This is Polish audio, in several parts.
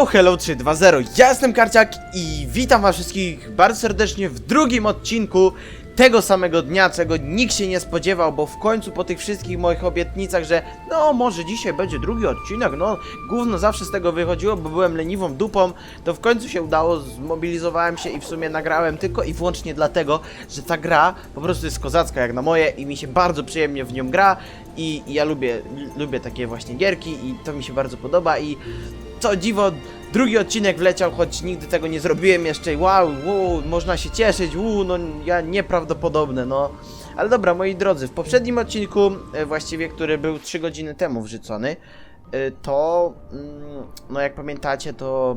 Hello, hello 320, ja jestem Karciak i witam was wszystkich bardzo serdecznie w drugim odcinku tego samego dnia, czego nikt się nie spodziewał, bo w końcu po tych wszystkich moich obietnicach, że no może dzisiaj będzie drugi odcinek, no gówno zawsze z tego wychodziło, bo byłem leniwą dupą, to w końcu się udało, zmobilizowałem się i w sumie nagrałem tylko i wyłącznie dlatego, że ta gra po prostu jest kozacka jak na moje i mi się bardzo przyjemnie w nią gra. I, i ja lubię, lubię takie właśnie gierki i to mi się bardzo podoba i co dziwo, drugi odcinek wleciał, choć nigdy tego nie zrobiłem jeszcze. Wow, wow można się cieszyć, wow, no ja nieprawdopodobne, no. Ale dobra, moi drodzy, w poprzednim odcinku, e, właściwie, który był 3 godziny temu wrzucony, e, to, mm, no jak pamiętacie, to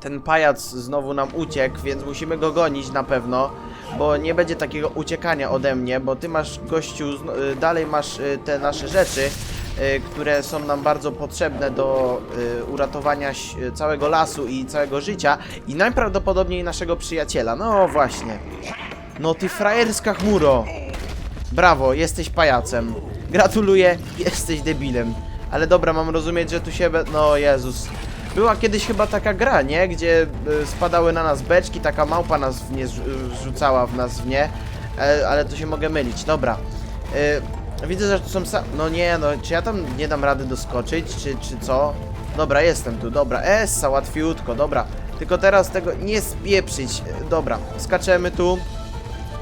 ten pajac znowu nam uciekł, więc musimy go gonić na pewno, bo nie będzie takiego uciekania ode mnie, bo ty masz, gościu, y, dalej masz te nasze rzeczy, które są nam bardzo potrzebne do y, uratowania y, całego lasu i całego życia i najprawdopodobniej naszego przyjaciela. No właśnie. No ty frajerska chmuro. Brawo, jesteś pajacem. Gratuluję, jesteś debilem. Ale dobra, mam rozumieć, że tu się... No Jezus. Była kiedyś chyba taka gra, nie? Gdzie y, spadały na nas beczki, taka małpa nas w nie rzucała w nas w nie. E, ale to się mogę mylić. Dobra. Y, widzę, że tu są sa... No nie, no, czy ja tam nie dam rady doskoczyć, czy, czy co? Dobra, jestem tu, dobra. Essa, łatwiutko, dobra. Tylko teraz tego nie spieprzyć. Dobra, skaczemy tu.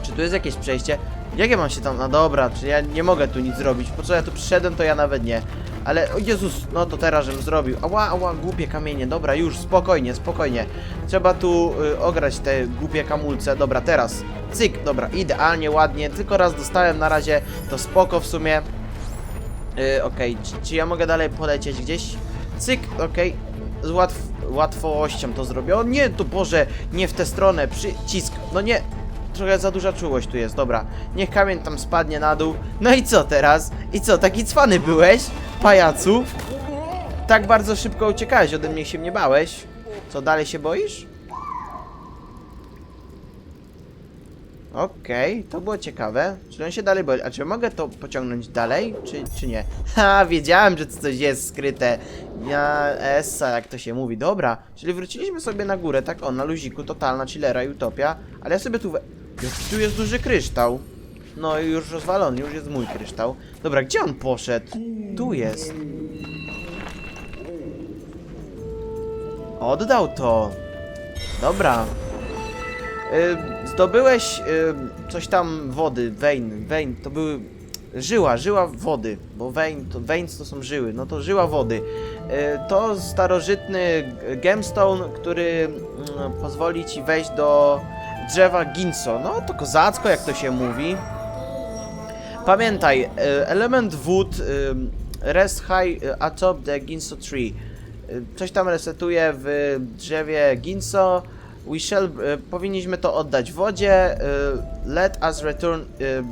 Czy tu jest jakieś przejście? Jak ja mam się tam... No dobra, czy ja nie mogę tu nic zrobić. Po co ja tu przyszedłem, to ja nawet nie. Ale, o Jezus, no to teraz, żebym zrobił. Ała, ała, głupie kamienie. Dobra, już, spokojnie, spokojnie. Trzeba tu y, ograć te głupie kamulce. Dobra, teraz. Cyk, dobra, idealnie, ładnie. Tylko raz dostałem na razie, to spoko w sumie. Y, Okej, czy, czy ja mogę dalej polecieć gdzieś? Cyk, okej. Z łatw łatwością to zrobię. O nie, to Boże, nie w tę stronę. Przycisk. No nie. Trochę za duża czułość tu jest, dobra. Niech kamień tam spadnie na dół. No i co teraz? I co, taki cwany byłeś? Pajacu? Tak bardzo szybko uciekałeś, ode mnie się nie bałeś. Co, dalej się boisz? Okej, to było ciekawe. Czy on się dalej boi? A czy mogę to pociągnąć dalej, czy, czy nie? Ha, wiedziałem, że coś jest skryte. Ja, essa, jak to się mówi. Dobra, czyli wróciliśmy sobie na górę, tak o, na luziku, totalna chillera i utopia. Ale ja sobie tu we... Tu jest duży kryształ. No i już rozwalony, już jest mój kryształ. Dobra, gdzie on poszedł? Tu jest. Oddał to. Dobra. Y, zdobyłeś y, coś tam wody, vein, vein, to były żyła, żyła wody, bo vein, to, veins to są żyły, no to żyła wody. Y, to starożytny gemstone, który mm, pozwoli ci wejść do drzewa Ginso. No to kozacko, jak to się mówi. Pamiętaj, y, element wód y, rest high y, atop the Ginso tree. Coś tam resetuje w drzewie Ginso. We shall, powinniśmy to oddać wodzie. Let us return.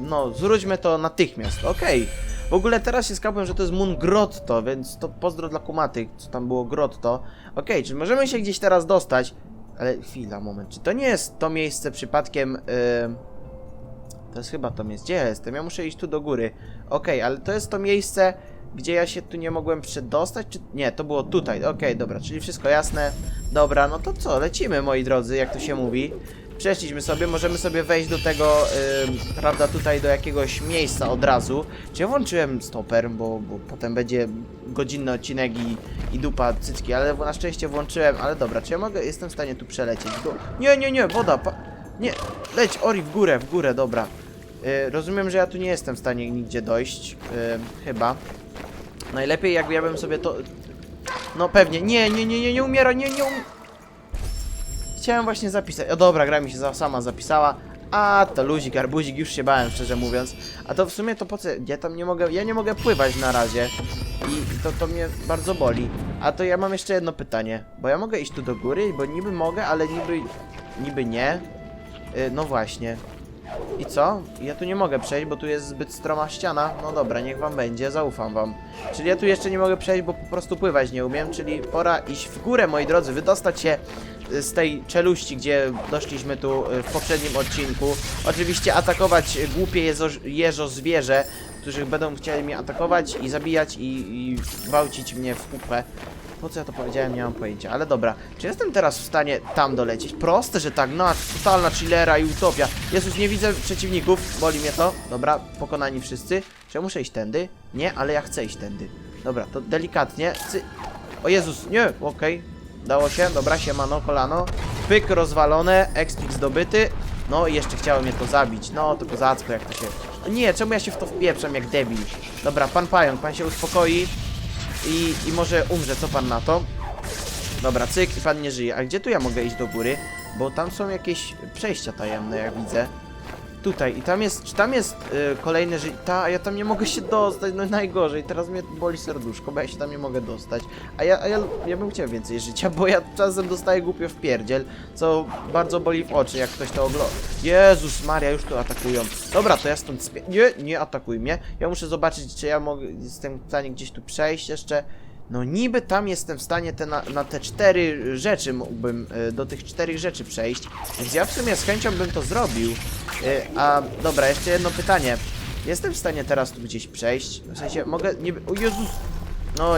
No, zwróćmy to natychmiast. Okej. W ogóle teraz się skapłem, że to jest Moon Grotto, więc to pozdro dla kumatych, co tam było Grotto. Okej, czy możemy się gdzieś teraz dostać? Ale chwila, moment. Czy to nie jest to miejsce przypadkiem. y, to jest chyba to miejsce. Gdzie ja jestem? Ja muszę iść tu do góry. Okej, ale to jest to miejsce, gdzie ja się tu nie mogłem przedostać? Czy... Nie, to było tutaj. Okej, dobra, czyli wszystko jasne. Dobra, no to co? Lecimy, moi drodzy, jak to się mówi. Przeszliśmy sobie, możemy sobie wejść do tego, ym, prawda, tutaj do jakiegoś miejsca od razu. Czy ja włączyłem stoper, bo, bo potem będzie godzinny odcinek i, i dupa cycki, ale na szczęście włączyłem, ale dobra, czy ja mogę, jestem w stanie tu przelecieć? Tu... Nie, nie, nie, woda, pa... nie, leć, Ori, w górę, w górę, dobra. Y, rozumiem, że ja tu nie jestem w stanie nigdzie dojść, y, chyba. Najlepiej jakby ja bym sobie to... No pewnie, nie, nie, nie, nie, nie umiera, nie, nie um... Chciałem właśnie zapisać, o dobra, gra mi się sama zapisała. A, to luzik, arbuzik, już się bałem, szczerze mówiąc. A to w sumie to po co, ja tam nie mogę, ja nie mogę pływać na razie. I to, to mnie bardzo boli. A to ja mam jeszcze jedno pytanie, bo ja mogę iść tu do góry, bo niby mogę, ale niby, niby nie. Y, no właśnie. I co? Ja tu nie mogę przejść, bo tu jest zbyt stroma ściana. No dobra, niech wam będzie, zaufam wam. Czyli ja tu jeszcze nie mogę przejść, bo po prostu pływać nie umiem, czyli pora iść w górę, moi drodzy, wydostać się z tej czeluści, gdzie doszliśmy tu y, w poprzednim odcinku. Oczywiście atakować głupie jezo, jeżo zwierzę, którzy będą chcieli mnie atakować i zabijać i, i gwałcić mnie w kupę. Po co ja to powiedziałem, nie mam pojęcia. Ale dobra, czy jestem teraz w stanie tam dolecieć? Proste, że tak, no, totalna chillera i utopia. Jezus, nie widzę przeciwników, boli mnie to. Dobra, pokonani wszyscy. Czy ja muszę iść tędy? Nie, ale ja chcę iść tędy. Dobra, to delikatnie. Cy... O Jezus, nie, okej. Dało się, dobra, siemano, kolano. Pyk rozwalone, ekspik zdobyty. No i jeszcze chciało mnie to zabić. No to kozacko, jak to się... Nie, czemu ja się w to wpieprzam jak debil? Dobra, pan pająk, pan się uspokoi i, i może umrze, co pan na to? Dobra, cyk i pan nie żyje. A gdzie tu ja mogę iść do góry? Bo tam są jakieś przejścia tajemne, jak widzę. Tutaj i tam jest, czy tam jest y, kolejne życie? Ta, ja tam nie mogę się dostać, no najgorzej. Teraz mnie boli serduszko, bo ja się tam nie mogę dostać. A ja, a ja, ja bym chciał więcej życia, bo ja czasem dostaję głupio w pierdziel, co bardzo boli w oczy, jak ktoś to ogląda. Jezus Maria, już tu atakują. Dobra, to ja stąd spie... Nie, nie atakuj mnie. Ja muszę zobaczyć, czy ja mogę, jestem w stanie gdzieś tu przejść jeszcze. No niby tam jestem w stanie te na, na te cztery rzeczy mógłbym, y, do tych czterech rzeczy przejść. Więc ja w sumie z chęcią bym to zrobił. Y, a dobra, jeszcze jedno pytanie. Jestem w stanie teraz tu gdzieś przejść? W sensie mogę, nie, o Jezus.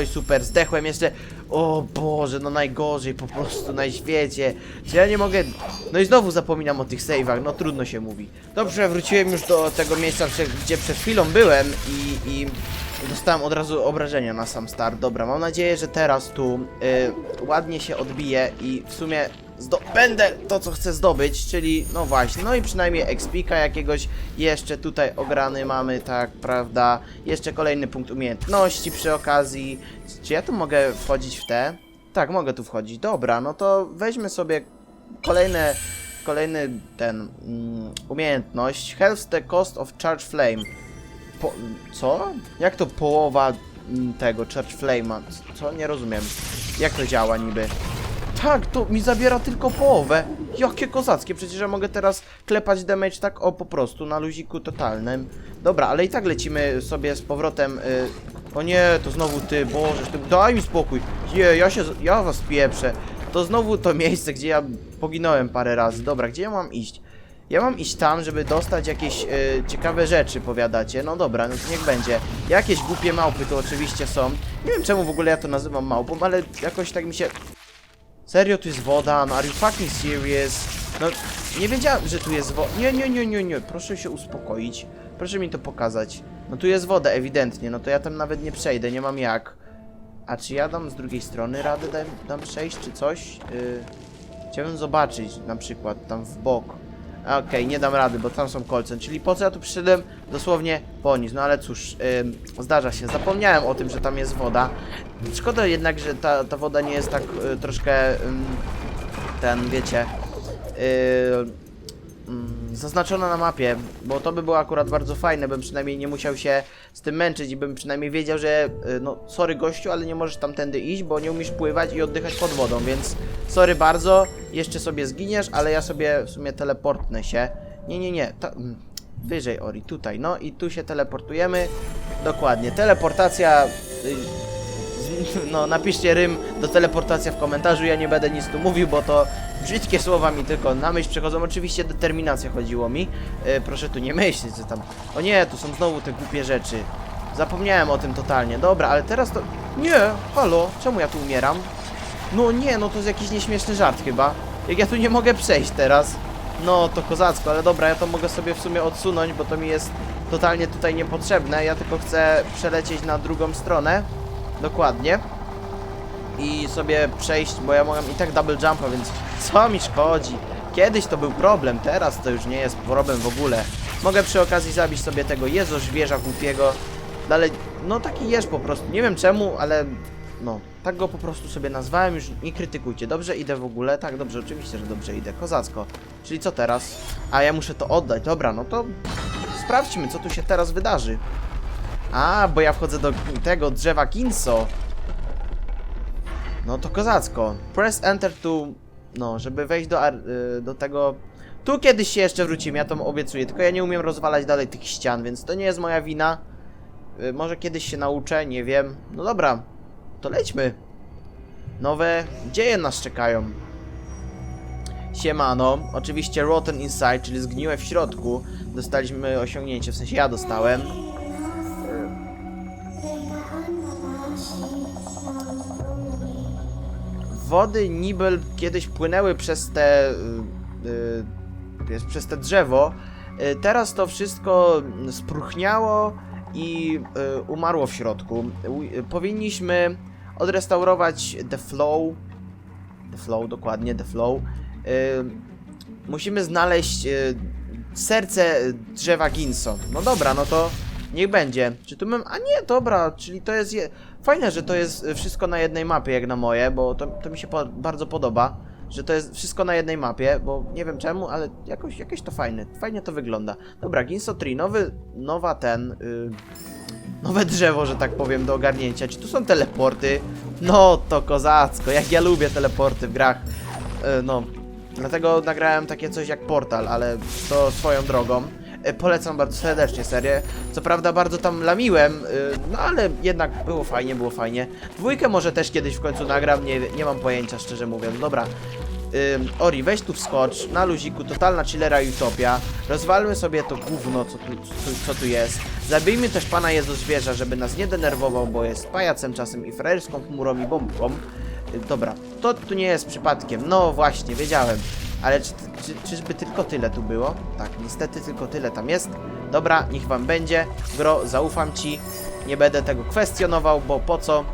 I super, zdechłem jeszcze. O Boże, no najgorzej po prostu na świecie. Czy ja nie mogę... No i znowu zapominam o tych save'ach, no trudno się mówi. Dobrze, wróciłem już do tego miejsca, gdzie przed chwilą byłem i... i... Dostałem od razu obrażenia na sam start. Dobra, mam nadzieję, że teraz tu y, ładnie się odbije i w sumie zdobędę to, co chcę zdobyć, czyli no właśnie, no i przynajmniej expika jakiegoś jeszcze tutaj ograny mamy, tak, prawda? Jeszcze kolejny punkt umiejętności przy okazji. Czy ja tu mogę wchodzić w te? Tak, mogę tu wchodzić. Dobra, no to weźmy sobie kolejne, kolejny ten mm, umiejętność. Health the cost of charge flame. Po, co? Jak to połowa mm, tego Church Flame'a? Co? Nie rozumiem. Jak to działa niby? Tak, to mi zabiera tylko połowę. Jakie kozackie, przecież ja mogę teraz klepać damage tak o po prostu na luziku totalnym. Dobra, ale i tak lecimy sobie z powrotem. Y... O nie, to znowu ty, Boże, ty... daj mi spokój. Je, ja się, ja was pieprzę. To znowu to miejsce, gdzie ja poginąłem parę razy. Dobra, gdzie ja mam iść? Ja mam iść tam, żeby dostać jakieś y, ciekawe rzeczy, powiadacie. No dobra, no to niech będzie. Jakieś głupie małpy to oczywiście są. Nie wiem czemu w ogóle ja to nazywam małpą, ale jakoś tak mi się... Serio, tu jest woda? No are you fucking serious? No, nie wiedziałem, że tu jest woda. Nie, nie, nie, nie, nie. Proszę się uspokoić. Proszę mi to pokazać. No tu jest woda, ewidentnie. No to ja tam nawet nie przejdę, nie mam jak. A czy ja dam z drugiej strony radę dam, dam przejść, czy coś? Yy, chciałbym zobaczyć, na przykład, tam w bok. Okej, nie dam rady, bo tam są kolce. Czyli po co ja tu przyszedłem? Dosłownie po nic. No ale cóż, ym, zdarza się. Zapomniałem o tym, że tam jest woda. Szkoda jednak, że ta, ta woda nie jest tak y, troszkę ym, ten, wiecie, y, mm, zaznaczona na mapie, bo to by było akurat bardzo fajne, bym przynajmniej nie musiał się z tym męczyć i bym przynajmniej wiedział, że y, no sorry gościu, ale nie możesz tamtędy iść, bo nie umiesz pływać i oddychać pod wodą, więc sorry bardzo, jeszcze sobie zginiesz, ale ja sobie w sumie teleportnę się. Nie, nie, nie, ta, mm, wyżej Ori, tutaj, no i tu się teleportujemy. Dokładnie, teleportacja... Y, no napiszcie rym do teleportacja w komentarzu, ja nie będę nic tu mówił, bo to brzydkie słowa mi tylko na myśl przychodzą. Oczywiście determinacja chodziło mi. E, proszę tu nie myśleć, że tam... O nie, tu są znowu te głupie rzeczy. Zapomniałem o tym totalnie. Dobra, ale teraz to... Nie, halo, czemu ja tu umieram? No nie, no to jest jakiś nieśmieszny żart chyba. Jak ja tu nie mogę przejść teraz. No to kozacko, ale dobra, ja to mogę sobie w sumie odsunąć, bo to mi jest totalnie tutaj niepotrzebne. Ja tylko chcę przelecieć na drugą stronę. Dokładnie. I sobie przejść, bo ja mogę i tak double jumpa, więc co mi szkodzi? Kiedyś to był problem, teraz to już nie jest problem w ogóle. Mogę przy okazji zabić sobie tego Jezu zwierza głupiego. Dalej, no taki jeż po prostu. Nie wiem czemu, ale no, tak go po prostu sobie nazwałem, już nie krytykujcie. Dobrze idę w ogóle? Tak, dobrze, oczywiście, że dobrze idę. Kozacko. Czyli co teraz? A ja muszę to oddać. Dobra, no to sprawdźmy, co tu się teraz wydarzy. A, bo ja wchodzę do tego drzewa Kinso. No to kozacko. Press enter to... No, żeby wejść do, y, do tego... Tu kiedyś się jeszcze wrócimy, ja to obiecuję. Tylko ja nie umiem rozwalać dalej tych ścian, więc to nie jest moja wina. Y, może kiedyś się nauczę, nie wiem. No dobra, to lećmy. Nowe dzieje nas czekają. Siemano, oczywiście Rotten Inside, czyli zgniłe w środku. Dostaliśmy osiągnięcie, w sensie ja dostałem. Wody niby kiedyś płynęły przez te... y, y, jest przez te drzewo. Y, teraz to wszystko spruchniało i y, umarło w środku. U- y, powinniśmy odrestaurować The Flow. The Flow, dokładnie, The Flow. Y, musimy znaleźć y, serce drzewa Ginso. No dobra, no to niech będzie. Czy tu mam... A nie, dobra, czyli to jest... Je... Fajne, że to jest y, wszystko na jednej mapie, jak na moje, bo to, to mi się po bardzo podoba, że to jest wszystko na jednej mapie, bo nie wiem czemu, ale jakoś, jakoś to fajne, fajnie to wygląda. Dobra, Ginso Tree, nowy, nowa ten... Y... Nowe drzewo, że tak powiem, do ogarnięcia. Czy tu są teleporty? No, to kozacko. Jak ja lubię teleporty w grach. E, No, dlatego nagrałem takie coś jak Portal, ale to swoją drogą. E, Polecam bardzo serdecznie serię. Co prawda bardzo tam lamiłem, e, no ale jednak było fajnie, było fajnie. Dwójkę może też kiedyś w końcu nagram, nie, nie mam pojęcia, szczerze mówiąc. Dobra. Ym, Ori, weź tu wskocz, na luziku, totalna chillera utopia. Rozwalmy sobie to gówno, co tu, co, co tu jest. Zabijmy też pana Jezus zwierza, żeby nas nie denerwował, bo jest pajacem czasem i frajerską chmurą i bombką. Y, Dobra, to tu nie jest przypadkiem. No właśnie, wiedziałem. Ale czy, czy, czyżby tylko tyle tu było? Tak, niestety tylko tyle tam jest. Dobra, niech wam będzie. Gro, zaufam ci. Nie będę tego kwestionował, bo po co?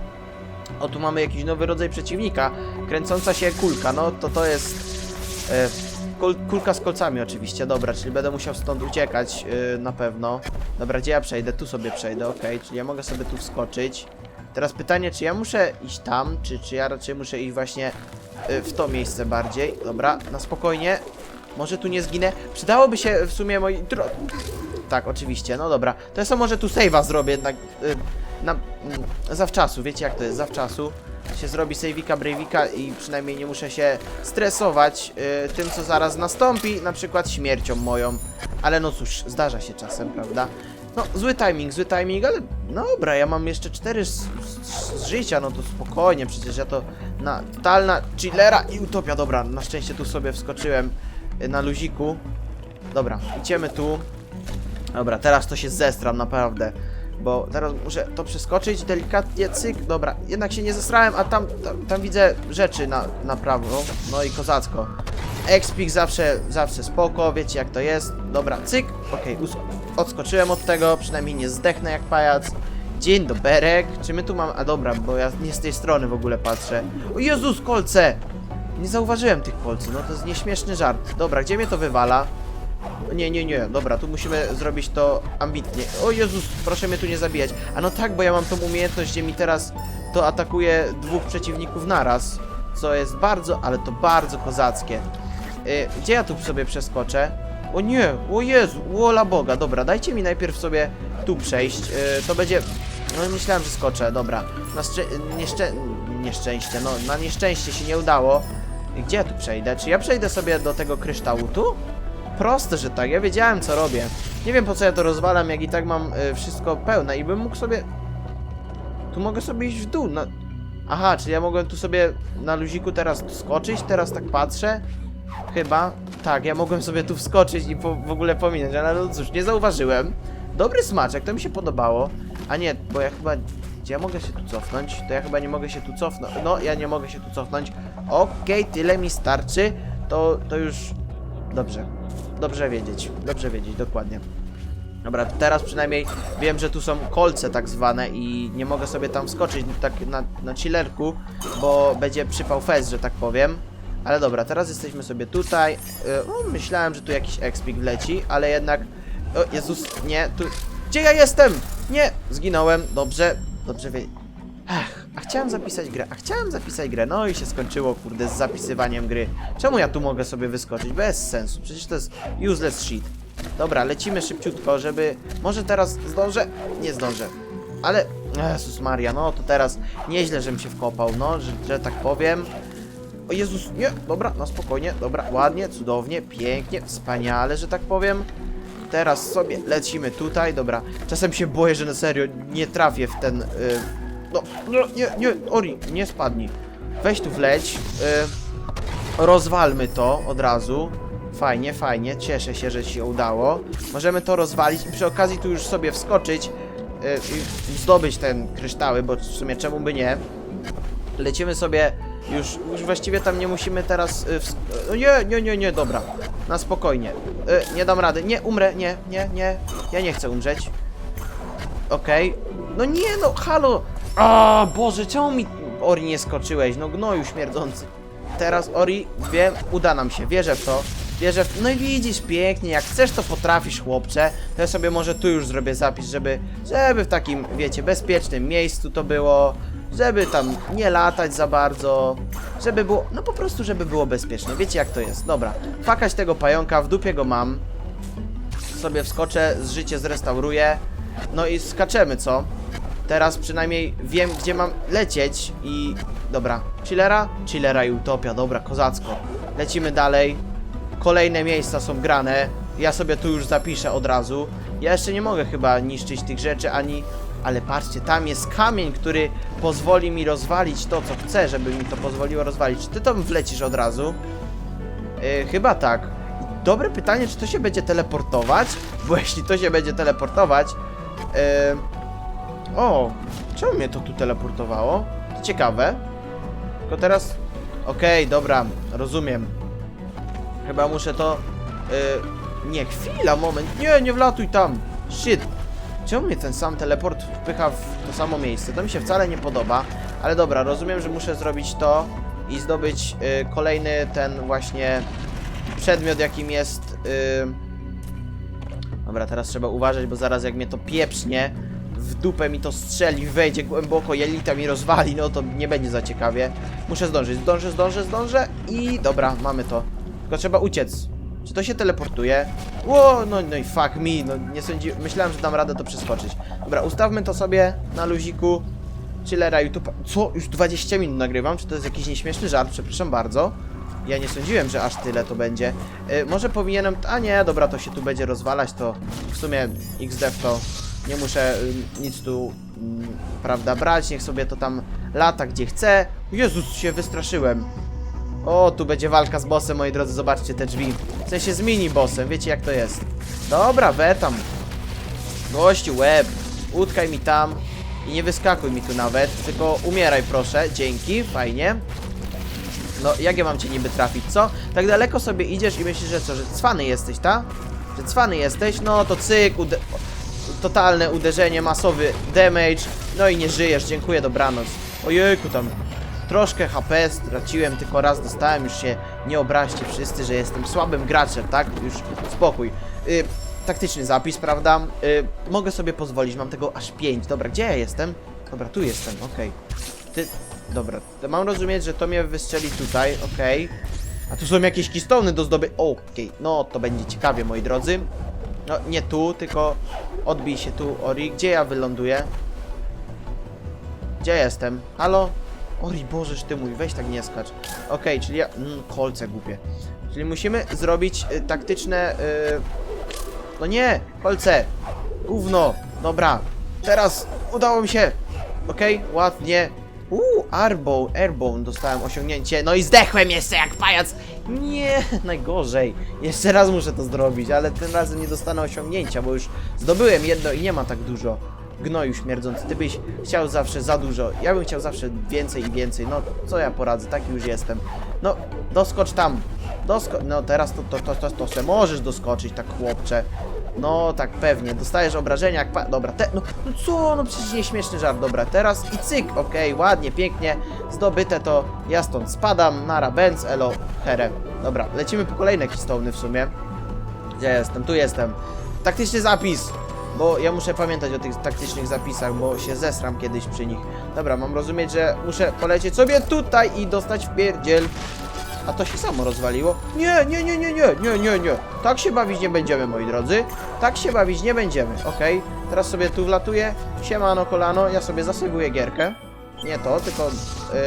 O, tu mamy jakiś nowy rodzaj przeciwnika. Kręcąca się kulka. No, to to jest... E, kul, kulka z kolcami oczywiście. Dobra, czyli będę musiał stąd uciekać e, na pewno. Dobra, gdzie ja przejdę? Tu sobie przejdę, okej. czyli ja mogę sobie tu wskoczyć. Teraz pytanie, czy ja muszę iść tam, czy, czy ja raczej muszę iść właśnie e, w to miejsce bardziej. Dobra, na spokojnie. Może tu nie zginę. Przydałoby się w sumie moi... Dro... Tak, oczywiście, no dobra. To ja sobie może tu save'a zrobię jednak y, na, mm, zawczasu, wiecie jak to jest, zawczasu. Się zrobi save'ika, brave'ika i przynajmniej nie muszę się stresować y, tym, co zaraz nastąpi, na przykład śmiercią moją. Ale no cóż, zdarza się czasem, prawda? No, zły timing, zły timing, ale no dobra, ja mam jeszcze 4 z, z, z życia, no to spokojnie, przecież ja to na totalna chillera i utopia, dobra, na szczęście tu sobie wskoczyłem y, na luziku. Dobra, idziemy tu. Dobra, teraz to się zestram naprawdę. Bo teraz muszę to przeskoczyć delikatnie, cyk, dobra, jednak się nie zestrałem, a tam, tam, tam widzę rzeczy na, na prawo, no i kozacko. Expik zawsze, zawsze spoko, wiecie jak to jest, dobra, cyk, okej, us- odskoczyłem od tego, przynajmniej nie zdechnę jak pajac. Dzień doberek, czy my tu mamy, a dobra, bo ja nie z tej strony w ogóle patrzę. O Jezus, kolce! Nie zauważyłem tych kolców, no to jest nieśmieszny żart. Dobra, gdzie mnie to wywala? Nie, nie, nie, dobra, tu musimy zrobić to ambitnie. O Jezus, proszę mnie tu nie zabijać. A no tak, bo ja mam tą umiejętność, gdzie mi teraz to atakuje dwóch przeciwników naraz. Co jest bardzo, ale to bardzo kozackie. Y, gdzie ja tu sobie przeskoczę? O nie, o Jezu, łola Boga, dobra, dajcie mi najpierw sobie tu przejść. Y, to będzie... No myślałem, że skoczę, dobra. Na szczę... nieszczę... nieszczęście, no na nieszczęście się nie udało. Gdzie ja tu przejdę? Czy ja przejdę sobie do tego kryształu tu? Proste, że tak, ja wiedziałem co robię. Nie wiem po co ja to rozwalam, jak i tak mam y, wszystko pełne i bym mógł sobie... Tu mogę sobie iść w dół, no... Aha, czyli ja mogłem tu sobie na luziku teraz skoczyć, teraz tak patrzę? Chyba. Tak, ja mogłem sobie tu wskoczyć i po, w ogóle pominąć, ale no cóż, nie zauważyłem. Dobry smaczek, to mi się podobało. A nie, bo ja chyba... Gdzie ja mogę się tu cofnąć? To ja chyba nie mogę się tu cofnąć. No, ja nie mogę się tu cofnąć. Okej, tyle mi starczy. To, to już... Dobrze. Dobrze wiedzieć. Dobrze wiedzieć, dokładnie. Dobra, teraz przynajmniej wiem, że tu są kolce tak zwane i nie mogę sobie tam wskoczyć tak na, na chillerku, bo będzie przypał fez, że tak powiem. Ale dobra, teraz jesteśmy sobie tutaj. Yy, myślałem, że tu jakiś expik wleci, ale jednak... O, Jezus, nie, tu... Gdzie ja jestem? Nie! Zginąłem, dobrze, dobrze wie... Ach, a chciałem zapisać grę, a chciałem zapisać grę, no i się skończyło, kurde, z zapisywaniem gry. Czemu ja tu mogę sobie wyskoczyć? Bez sensu, przecież to jest useless shit. Dobra, lecimy szybciutko, żeby... Może teraz zdążę? Nie zdążę. Ale... Jezus Maria, no to teraz nieźle, żebym się wkopał, no, że, że tak powiem. O Jezus, nie, dobra, no spokojnie, dobra, ładnie, cudownie, pięknie, wspaniale, że tak powiem. Teraz sobie lecimy tutaj, dobra. Czasem się boję, że na serio nie trafię w ten... Y... No, no, nie, nie, Ori, nie spadnij. Weź tu wleć. Y... Rozwalmy to od razu. Fajnie, fajnie, cieszę się, że ci się udało. Możemy to rozwalić i przy okazji tu już sobie wskoczyć y, i zdobyć ten kryształy, bo w sumie czemu by nie. Lecimy sobie Już, już właściwie tam nie musimy teraz... Y, y, nie, nie, nie, nie, dobra. Na spokojnie. Y, nie dam rady. Nie, umrę. Nie, nie, nie. Ja nie chcę umrzeć. Okej. No nie, no, halo. O, Boże, czemu mi... Ori, nie skoczyłeś. No, gnoju śmierdzący. Teraz, Ori, wiem, uda nam się. Wierzę w to. Wierzę w... No i widzisz, pięknie. Jak chcesz, to potrafisz, chłopcze. To ja sobie może tu już zrobię zapis, żeby... Żeby w takim, wiecie, bezpiecznym miejscu to było. Żeby tam nie latać za bardzo. Żeby było... No po prostu, żeby było bezpiecznie. Wiecie, jak to jest. Dobra. Pakać tego pająka, w dupie go mam sobie wskoczę, z życie zrestauruję. No i skaczemy, co? Teraz przynajmniej wiem, gdzie mam lecieć i... Dobra, chillera? Chillera i utopia, dobra, kozacko. Lecimy dalej. Kolejne miejsca są grane. Ja sobie tu już zapiszę od razu. Ja jeszcze nie mogę chyba niszczyć tych rzeczy, ani... Ale patrzcie, tam jest kamień, który pozwoli mi rozwalić to, co chcę, żeby mi to pozwoliło rozwalić. Czy ty tam wlecisz od razu? Yy, chyba tak. Dobre pytanie, czy to się będzie teleportować? Bo jeśli to się będzie teleportować... Yy... O, czemu mnie to tu teleportowało? To ciekawe. Tylko teraz... Okej, dobra, rozumiem. Chyba muszę to... Yy... Nie, chwila, moment. Nie, nie wlatuj tam. Shit. Czemu mnie ten sam teleport wpycha w to samo miejsce? To mi się wcale nie podoba. Ale dobra, rozumiem, że muszę zrobić to i zdobyć y, kolejny ten właśnie przedmiot, jakim jest. y, Dobra, teraz trzeba uważać, bo zaraz jak mnie to pieprznie, w dupę mi to strzeli, wejdzie głęboko, jelita mi rozwali, no to nie będzie za ciekawie. Muszę zdążyć, zdążę, zdążę, zdążę i dobra, mamy to. Tylko trzeba uciec. Czy to się teleportuje? Ło, no, no i fuck me, no nie sądzi... Myślałem, że dam radę to przeskoczyć. Dobra, ustawmy to sobie na luziku. Chillera YouTube. Co? Już 20 minut nagrywam? Czy to jest jakiś nieśmieszny żart? Przepraszam bardzo. Ja nie sądziłem, że aż tyle to będzie. Y, może powinienem... A nie, dobra, to się tu będzie rozwalać, to w sumie XD w to nie muszę y, nic tu, mm, prawda, brać. Niech sobie to tam lata gdzie chce. Jezus, się wystraszyłem. O, tu będzie walka z bossem, moi drodzy, zobaczcie te drzwi. W sensie z mini-bossem, wiecie jak to jest. Dobra, we tam. Gościu, łeb. Utkaj mi tam. I nie wyskakuj mi tu nawet, tylko umieraj proszę, dzięki, fajnie. No, jak ja mam cię niby trafić, co? Tak daleko sobie idziesz i myślisz, że co, że cwany jesteś, ta? Że cwany jesteś? No to cyk, ude totalne uderzenie, masowy damage, no i nie żyjesz, dziękuję, dobranoc. Ojejku, tam troszkę HP straciłem, tylko raz dostałem, już się nie obraźcie wszyscy, że jestem słabym graczem, tak? Już spokój. Y, taktyczny zapis, prawda? Y, mogę sobie pozwolić, mam tego aż 5. Dobra, gdzie ja jestem? Dobra, tu jestem, okej. Ty, dobra, to mam rozumieć, że to mnie wystrzeli tutaj, okej. A tu są jakieś kistony do zdoby... Okej, no to będzie ciekawie, moi drodzy. No, nie tu, tylko odbij się tu, Ori. Gdzie ja wyląduję? Gdzie jestem? Halo? Ori, bożeż ty mój, weź tak nie skacz. Okej, czyli ja... Mm, kolce głupie. Czyli musimy zrobić y, taktyczne... Y... No nie! Kolce! Gówno! Dobra. Teraz udało mi się! Okej, ładnie. Uuu, Airbow, Airbow dostałem osiągnięcie. No i zdechłem jeszcze jak pajac! Nie, najgorzej. Jeszcze raz muszę to zrobić, ale tym razem nie dostanę osiągnięcia, bo już zdobyłem jedno i nie ma tak dużo. Gnoju śmierdzący, ty byś chciał zawsze za dużo. Ja bym chciał zawsze więcej i więcej. No, co ja poradzę, taki już jestem. No, doskocz tam. Dosko no teraz to, to, to, to, to se możesz doskoczyć, tak chłopcze. No, tak pewnie. Dostajesz obrażenia jak pa... Dobra, te... No, no co? No przecież nie śmieszny żart. Dobra, teraz i cyk. Okej, ładnie, pięknie. Zdobyte to. Ja stąd spadam. Nara, Benz, elo, here. Dobra, lecimy po kolejne kistowny w sumie. Gdzie jestem? Tu jestem. Taktyczny zapis. Bo ja muszę pamiętać o tych taktycznych zapisach, bo się zesram kiedyś przy nich. Dobra, mam rozumieć, że muszę polecieć sobie tutaj i dostać w pierdziel. A to się samo rozwaliło? Nie, nie, nie, nie, nie, nie, nie, nie. Tak się bawić nie będziemy, moi drodzy. Tak się bawić nie będziemy, okej. Teraz sobie tu wlatuję. Siemano, kolano, ja sobie zasywuję gierkę. Nie to, tylko... Yy,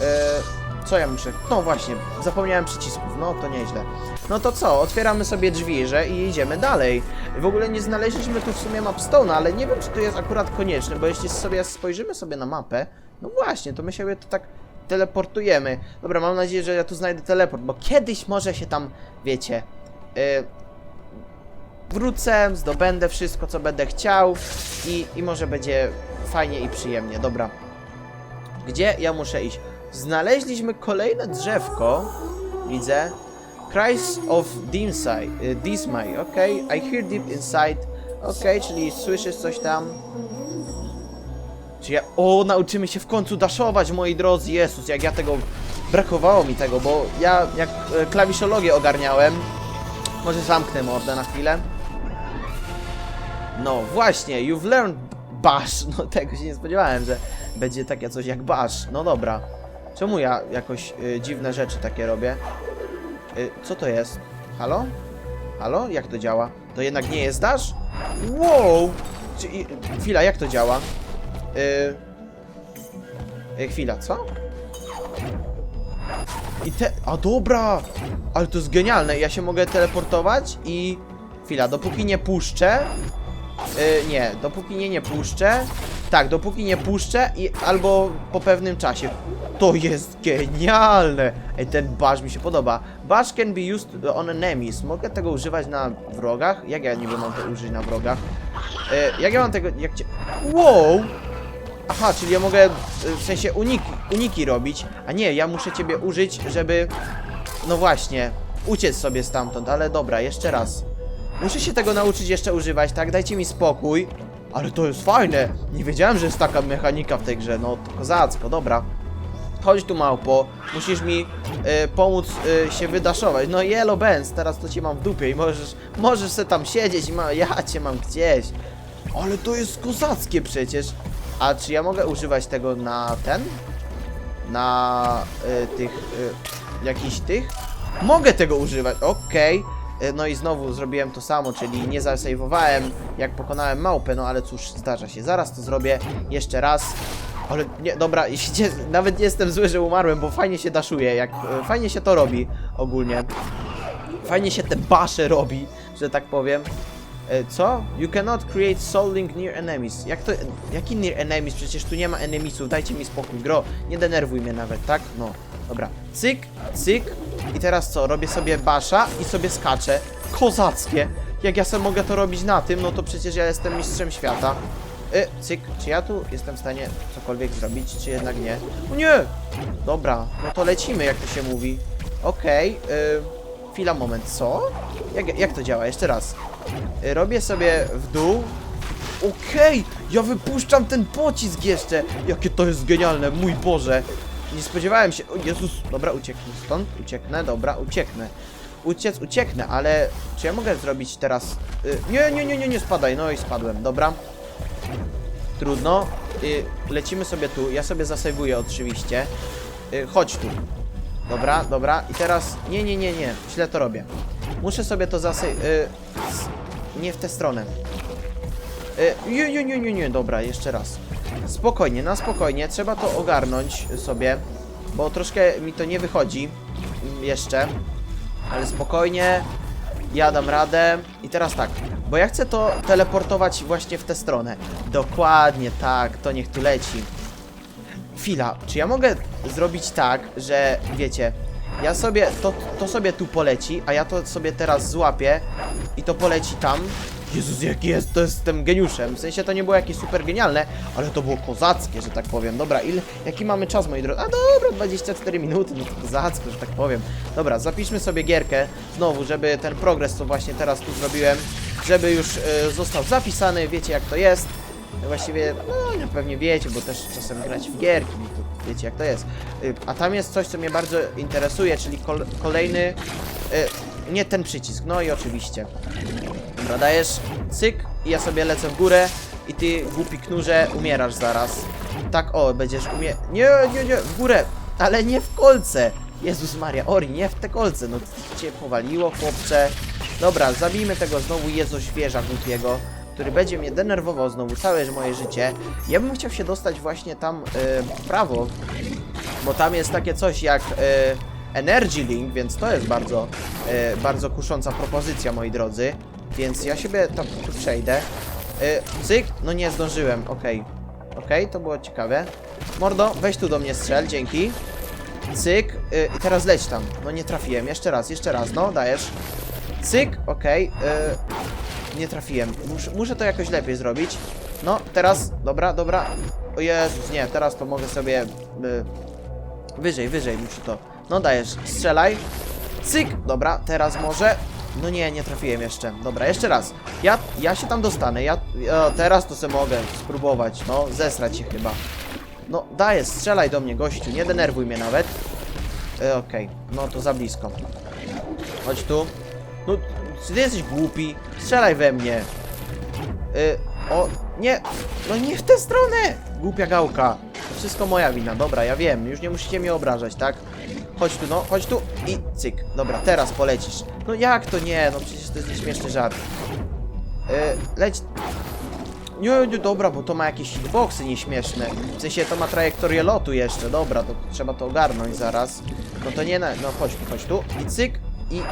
yy, co ja muszę? No właśnie, zapomniałem przycisków, no to nieźle. No to co, otwieramy sobie drzwi, że i idziemy dalej. W ogóle nie znaleźliśmy tu w sumie mapstone'a, ale nie wiem, czy to jest akurat konieczne, bo jeśli sobie spojrzymy sobie na mapę, no właśnie, to my się to tak teleportujemy. Dobra, mam nadzieję, że ja tu znajdę teleport, bo kiedyś może się tam, wiecie, yy, wrócę, zdobędę wszystko, co będę chciał i, i może będzie fajnie i przyjemnie. Dobra. Gdzie ja muszę iść? Znaleźliśmy kolejne drzewko. Widzę. Cries of y, Dismay, okej. I hear deep inside. Okej, czyli słyszysz coś tam. Czy ja... O, nauczymy się w końcu daszować, moi drodzy. Jezus, jak ja tego... Brakowało mi tego, bo ja jak e, klawiszologię ogarniałem... Może zamknę mordę na chwilę. No właśnie, you've learned bash. No tego się nie spodziewałem, że będzie takie coś jak bash. No dobra. Czemu ja jakoś y, dziwne rzeczy takie robię? Y, co to jest? Halo? Halo? Jak to działa? To jednak nie jest dash? Wow! Czy, i, chwila, jak to działa? Y, y, chwila, co? I te... A dobra! Ale to jest genialne. Ja się mogę teleportować i... Chwila, dopóki nie puszczę... Yy, nie, dopóki nie, nie puszczę... Tak, dopóki nie puszczę i albo po pewnym czasie. To jest genialne! Ej, ten bash mi się podoba. Bash can be used on enemies. Mogę tego używać na wrogach? Jak ja niby mam to użyć na wrogach? Yy, jak ja mam tego... Jak cię... Wow! Aha, czyli ja mogę y, w sensie uniki, uniki robić, a nie, ja muszę ciebie użyć, żeby, no właśnie, uciec sobie stamtąd, ale dobra, jeszcze raz. Muszę się tego nauczyć jeszcze używać, tak? Dajcie mi spokój. Ale to jest fajne. Nie wiedziałem, że jest taka mechanika w tej grze. No, to kozacko, dobra. Chodź tu, małpo. Musisz mi y, pomóc y, się wydaszować. No, Yellow Benz, teraz to cię mam w dupie i możesz, możesz se tam siedzieć i ma, ja cię mam gdzieś. Ale to jest kozackie przecież. A czy ja mogę używać tego na ten? Na y, tych, jakichś tych? Mogę tego używać, okej. Y, No i znowu zrobiłem to samo, czyli nie zasejwowałem jak pokonałem małpę, no ale cóż, zdarza się. Zaraz to zrobię jeszcze raz. Ale nie, dobra, nawet nie jestem zły, że umarłem, bo fajnie się daszuje, jak y, fajnie się to robi ogólnie. Fajnie się te basze robi, że tak powiem. E, Co? You cannot create soul link near enemies. Jak to? Jaki near enemies? Przecież tu nie ma enemisów. Dajcie mi spokój, gro. Nie denerwuj mnie nawet, tak? No. Dobra. Cyk, cyk. I teraz co? Robię sobie basza i sobie skaczę. Kozackie. Jak ja sobie mogę to robić na tym, no to przecież ja jestem mistrzem świata. E, cyk. Czy ja tu jestem w stanie cokolwiek zrobić, czy jednak nie? O nie! Dobra, no to lecimy, jak to się mówi. Okej. y, Chwila, moment, co? Jak, jak to działa? Jeszcze raz. Y, Robię sobie w dół. Okej, ja wypuszczam ten pocisk jeszcze. Jakie to jest genialne, mój Boże. Nie spodziewałem się. O Jezus, dobra, ucieknę stąd. Ucieknę, dobra, ucieknę. Uciec, ucieknę, ale czy ja mogę zrobić teraz... Y, nie, nie, nie, nie, nie spadaj. No i spadłem, dobra. Trudno. Y, lecimy sobie tu. Ja sobie zasejwuję oczywiście. Y, chodź tu. Dobra, dobra. I teraz... Nie, nie, nie, nie. Źle to robię. Muszę sobie to zasej... Y, nie w tę stronę. Nie, nie, nie, nie, nie. Dobra, jeszcze raz. Spokojnie, na spokojnie. Trzeba to ogarnąć sobie, bo troszkę mi to nie wychodzi mm, jeszcze. Ale spokojnie. Ja dam radę. I teraz tak, bo ja chcę to teleportować właśnie w tę stronę. Dokładnie tak, to niech tu leci. Chwila, czy ja mogę zrobić tak, że wiecie, ja sobie, to, to sobie tu poleci, a ja to sobie teraz złapię i to poleci tam. Jezus, jaki jest, to jestem geniuszem. W sensie to nie było jakieś super genialne, ale to było kozackie, że tak powiem. Dobra, ile, jaki mamy czas, moi drodzy? A dobra, 24 minuty, no to kozacko, że tak powiem. Dobra, zapiszmy sobie gierkę znowu, żeby ten progres, co właśnie teraz tu zrobiłem, żeby już e, został zapisany, wiecie jak to jest. Właściwie, no nie, pewnie wiecie, bo też czasem grać w gierki, no to wiecie jak to jest. Y, A tam jest coś, co mnie bardzo interesuje, czyli kol kolejny, y, nie ten przycisk, no i oczywiście. Dobra, dajesz cyk i ja sobie lecę w górę i ty, głupi knurze, umierasz zaraz. Tak, o, będziesz umie... Nie, nie, nie, w górę, ale nie w kolce. Jezus Maria, Ori, nie w te kolce, no cię powaliło, chłopcze. Dobra, zabijmy tego znowu Jezu świeża głupiego który będzie mnie denerwował znowu całe moje życie. Ja bym chciał się dostać właśnie tam e, w prawo, bo tam jest takie coś jak e, Energy Link, więc to jest bardzo, e, bardzo kusząca propozycja, moi drodzy. Więc ja siebie tam przejdę. E, cyk, no nie zdążyłem, okej. Okej, to było ciekawe. Mordo, weź tu do mnie strzel, dzięki. Cyk, e, teraz leć tam. No nie trafiłem, jeszcze raz, jeszcze raz, no dajesz. Cyk, okej. e, nie trafiłem. Muszę, muszę to jakoś lepiej zrobić. No, teraz, dobra, dobra. O Jezus, nie, teraz to mogę sobie... Y, Wyżej, wyżej musi to. No dajesz, strzelaj. Cyk, dobra, teraz może. No nie, nie trafiłem jeszcze. Dobra, jeszcze raz. Ja, ja się tam dostanę. Ja, teraz to se mogę spróbować. No, zesrać się chyba. No, dajesz, strzelaj do mnie, gościu. Nie denerwuj mnie nawet. E, Okej, no to za blisko. Chodź tu. No, ty jesteś głupi? Strzelaj we mnie. Y, o, nie, no nie w tę stronę! Głupia gałka. To wszystko moja wina, dobra, ja wiem, już nie musicie mnie obrażać, tak? Chodź tu, no, chodź tu i cyk. Dobra, teraz polecisz. No jak to nie? No przecież to jest nieśmieszny żart. Y, leć... Nie, nie, dobra, bo to ma jakieś hitboxy nieśmieszne. W sensie to ma trajektorię lotu jeszcze, dobra, to trzeba to ogarnąć zaraz. No to nie, no chodź tu, chodź tu i cyk i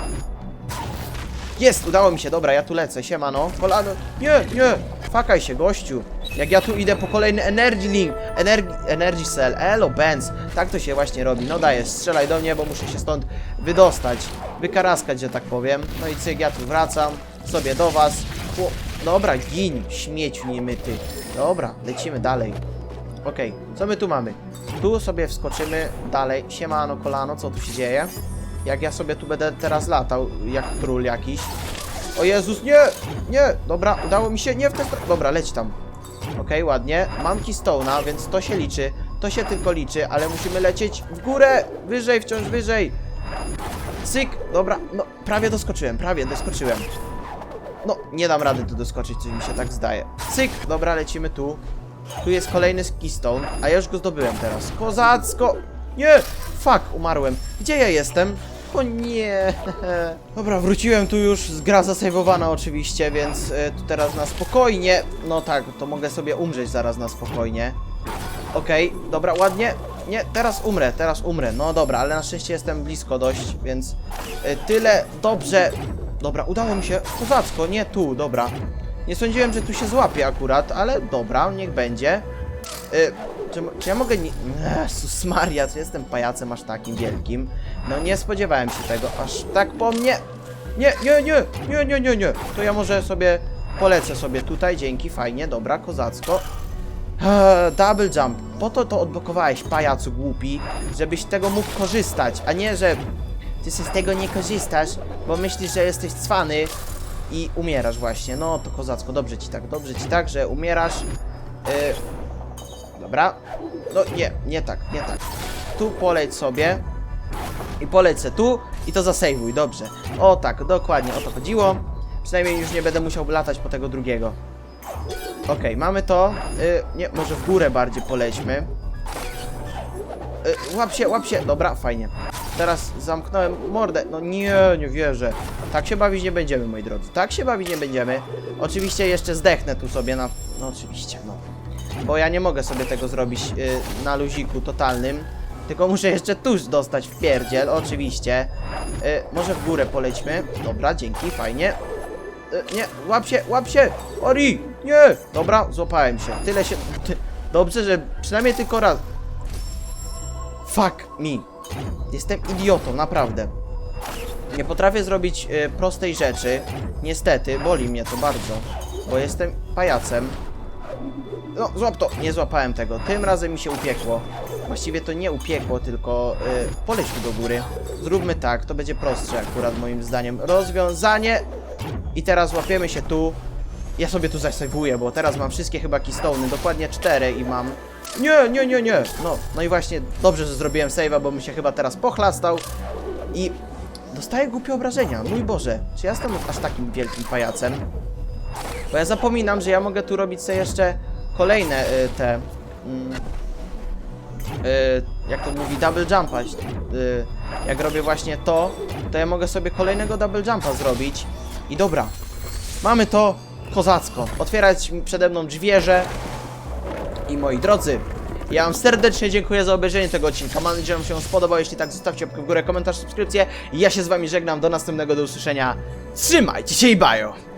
jest, udało mi się, dobra, ja tu lecę, siemano. Kolano, nie, nie, fakaj się, gościu. Jak ja tu idę po kolejny Energy Link, Energy, energy Cell, elo, Benz. Tak to się właśnie robi, no dajesz, strzelaj do mnie, bo muszę się stąd wydostać. Wykaraskać, że tak powiem. No i cyk, ja tu wracam sobie do was. O, dobra, gin, śmieciu niemyty. Dobra, lecimy dalej. Okej, co my tu mamy? Tu sobie wskoczymy dalej. Siemano, kolano, co tu się dzieje? Jak ja sobie tu będę teraz latał, jak król jakiś. O Jezus, nie! Nie! Dobra, udało mi się, nie w tę stronę. Dobra, leć tam. Okej, ładnie. Mam Keystone'a, więc to się liczy. To się tylko liczy, ale musimy lecieć w górę! Wyżej, wciąż wyżej! Cyk! Dobra, no, prawie doskoczyłem, prawie doskoczyłem. No, nie dam rady tu doskoczyć, coś mi się tak zdaje. Cyk! Dobra, lecimy tu. Tu jest kolejny Keystone, a ja już go zdobyłem teraz. Kozacko! Nie! Fuck, umarłem. Gdzie ja jestem? O nie! Dobra, wróciłem tu już, gra zasejwowana oczywiście, więc y, tu teraz na spokojnie. No tak, to mogę sobie umrzeć zaraz na spokojnie. Okej, dobra, ładnie. Nie, teraz umrę, teraz umrę. No dobra, ale na szczęście jestem blisko dość, więc y, tyle dobrze. Dobra, udało mi się. Kozacko, nie tu, dobra. Nie sądziłem, że tu się złapie akurat, ale dobra, niech będzie. Czy, czy ja mogę nie... Jezus Maria, czy jestem pajacem aż takim wielkim? No nie spodziewałem się tego, aż tak po mnie... Nie, nie, nie, nie, nie, nie, nie. To ja może sobie polecę sobie tutaj, dzięki, fajnie, dobra, kozacko. Double jump. Po to to odblokowałeś, pajacu głupi, żebyś tego mógł korzystać, a nie, że ty sobie z tego nie korzystasz, bo myślisz, że jesteś cwany i umierasz właśnie. No to kozacko, dobrze ci tak, dobrze ci tak, że umierasz. Yy, dobra. No nie, nie tak, nie tak. Tu poleć sobie i polecę tu i to zasejwuj, dobrze. O tak, dokładnie, o to chodziło. Przynajmniej już nie będę musiał latać po tego drugiego. Okej, mamy to. Y, nie, może w górę bardziej polećmy. Y, łap się, łap się. Dobra, fajnie. Teraz zamknąłem mordę. No nie, nie wierzę. Tak się bawić nie będziemy, moi drodzy. Tak się bawić nie będziemy. Oczywiście jeszcze zdechnę tu sobie na... No oczywiście, no. Bo ja nie mogę sobie tego zrobić y, na luziku totalnym. Tylko muszę jeszcze tuż dostać w pierdziel, oczywiście. Y, może w górę polećmy. Dobra, dzięki, fajnie. Y, nie, łap się, łap się! Ori! Nie! Dobra, złapałem się. Tyle się... Dobrze, że przynajmniej tylko raz... Fuck me. Jestem idiotą, naprawdę. Nie potrafię zrobić y, prostej rzeczy. Niestety, boli mnie to bardzo. Bo jestem pajacem. No, złap to. Nie złapałem tego. Tym razem mi się upiekło. Właściwie to nie upiekło, tylko y, polećmy do góry. Zróbmy tak, to będzie prostsze akurat moim zdaniem. Rozwiązanie. I teraz łapiemy się tu. Ja sobie tu zasejwuję, bo teraz mam wszystkie chyba keystony, dokładnie cztery i mam... Nie, nie, nie, nie. No, no i właśnie dobrze, że zrobiłem save'a, bo mi się chyba teraz pochlastał. I dostaję głupie obrażenia. Mój Boże, czy ja jestem aż takim wielkim pajacem? Bo ja zapominam, że ja mogę tu robić sobie jeszcze kolejne y, te... Mm, y, jak to mówi, double jumpa. Y, jak robię właśnie to, to ja mogę sobie kolejnego double jumpa zrobić. I dobra, mamy to kozacko. Otwierać przede mną drzwierze. I moi drodzy, ja wam serdecznie dziękuję za obejrzenie tego odcinka. Mam nadzieję, że wam się spodobał. Jeśli tak, zostawcie łapkę w górę, komentarz, subskrypcję. I ja się z wami żegnam. Do następnego, do usłyszenia. Trzymajcie się i bajo!